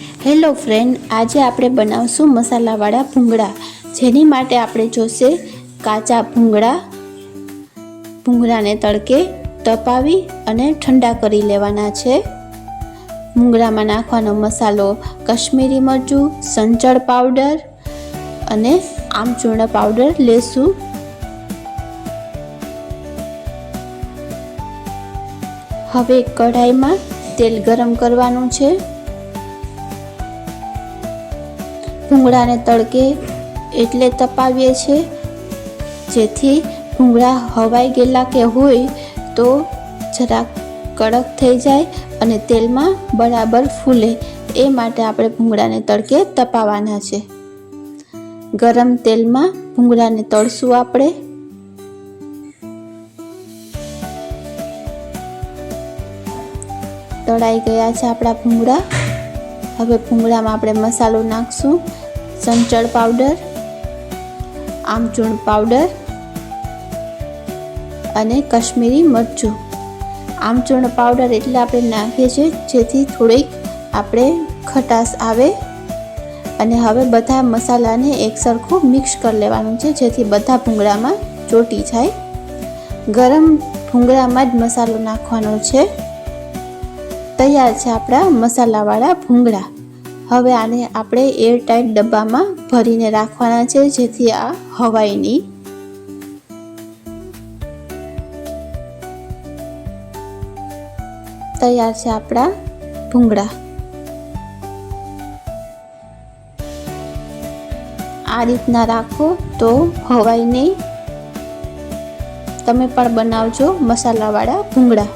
Hello friend, આજે આપણે બનાવશું મસાલાવાળા ભૂંગળા. જેની માટે આપણે જોશે કાચા ભૂંગળા. ભૂંગળાને તડકે તપાવી અને ઠંડા કરી લેવાના છે. ભૂંગળામાં નાખવાનો મસાલો કશ્મીરી મરચું, સંચળ પાવડર અને આમચૂર્ણ પાવડર લેશું. હવે કઢાઈમાં તેલ ગરમ કરવાનું છે. ભૂંગળાને તડકે એટલે તપાવીએ છીએ જેથી ભૂંગળા હવાઈ ગયેલા કે હોય તો જરાક કડક થઈ જાય અને તેલમાં બરાબર ફૂલે. એ માટે આપણે ભૂંગળાને તડકે તપાવવાના છે. ગરમ તેલમાં ભૂંગળાને તળશું આપણે. તળાઈ ગયા છે આપણા ભૂંગળા. હવે ભૂંગળામાં આપણે મસાલો નાખશું. સંચળ પાવડર આમચૂર્ણ પાવડર અને કશ્મીરી મરચું. આમચૂર્ણ પાવડર એટલે આપણે નાખીએ છીએ જેથી થોડીક આપણે ખટાશ આવે. અને હવે બધા મસાલાને એકસરખું મિક્સ કરી લેવાનું છે જેથી બધા ભૂંગળામાં ચોટી જાય. ગરમ ભૂંગળામાં જ મસાલો નાખવાનો છે. તૈયાર છે આપણા મસાલાવાળા ભૂંગળા. હવે આને આપણે એરટાઈટ ડબ્બામાં ભરીને રાખવાના છે, જેથી આ હવાય નહીં. તૈયાર છે આપણા ભૂંગળા. આ રીતના રાખો તો હવાય નહીં. તમે પણ બનાવજો મસાલાવાળા ભૂંગળા.